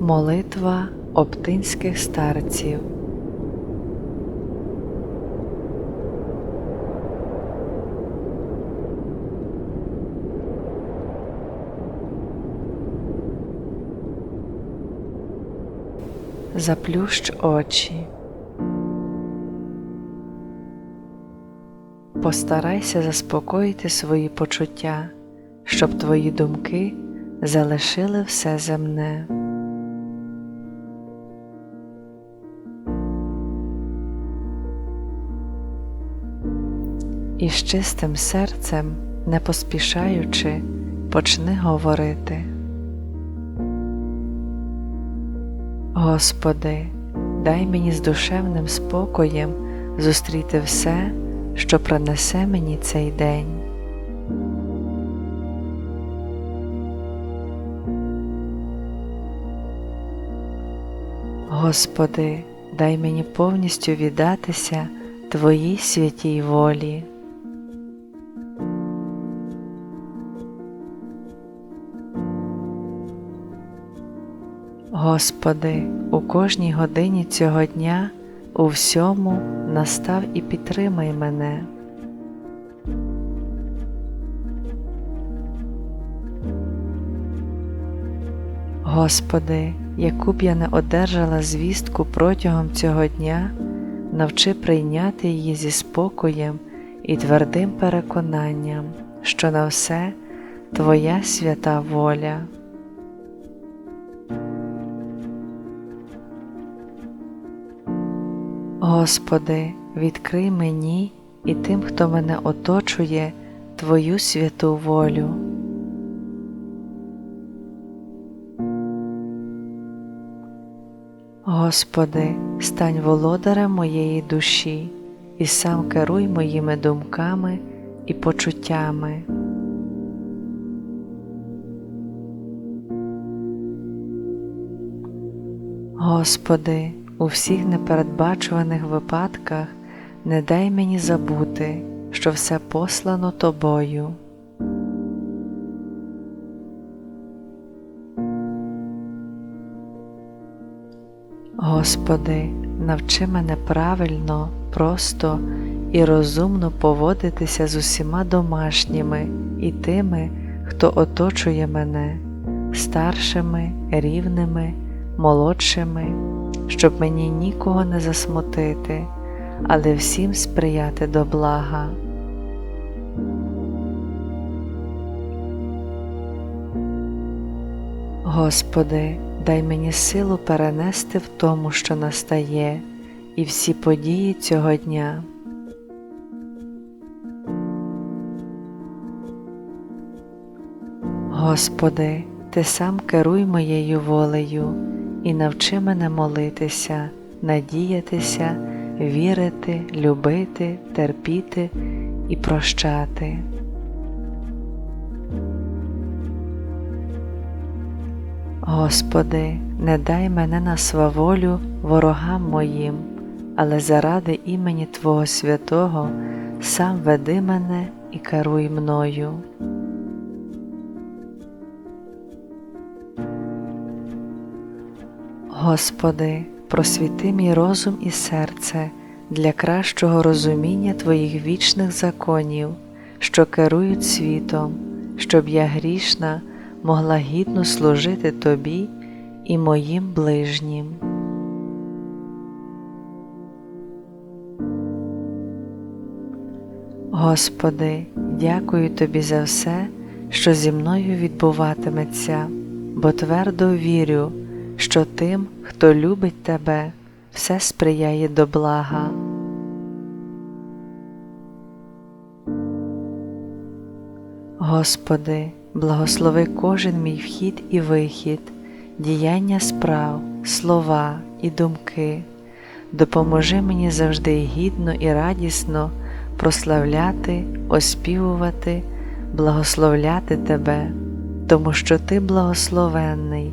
Молитва оптинських старців. Заплющ очі. Постарайся заспокоїти свої почуття, щоб твої думки залишили все земне. І з чистим серцем, не поспішаючи, почни говорити. Господи, дай мені з душевним спокоєм зустріти все, що принесе мені цей день. Господи, дай мені повністю віддатися Твоїй святій волі. Господи, у кожній годині цього дня у всьому настав і підтримай мене. Господи, яку б я не одержала звістку протягом цього дня, навчи прийняти її зі спокоєм і твердим переконанням, що на все Твоя свята воля. Господи, відкрий мені і тим, хто мене оточує, Твою святу волю. Господи, стань володарем моєї душі і сам керуй моїми думками і почуттями. Господи, у всіх непередбачуваних випадках не дай мені забути, що все послано Тобою. Господи, навчи мене правильно, просто і розумно поводитися з усіма домашніми і тими, хто оточує мене, старшими, рівними, молодшими, щоб мені нікого не засмутити, але всім сприяти до блага. Господи, дай мені силу перенести в тому, що настає, і всі події цього дня. Господи, Ти сам керуй моєю волею і навчи мене молитися, надіятися, вірити, любити, терпіти і прощати. Господи, не дай мене на сваволю ворогам моїм, але заради імені Твого святого сам веди мене і керуй мною. Господи, просвіти мій розум і серце для кращого розуміння Твоїх вічних законів, що керують світом, щоб я грішна могла гідно служити Тобі і моїм ближнім. Господи, дякую Тобі за все, що зі мною відбуватиметься, бо твердо вірю, що тим, хто любить Тебе, все сприяє до блага. Господи, благослови кожен мій вхід і вихід, діяння справ, слова і думки, допоможи мені завжди гідно і радісно прославляти, оспівувати, благословляти Тебе, тому що Ти благословенний,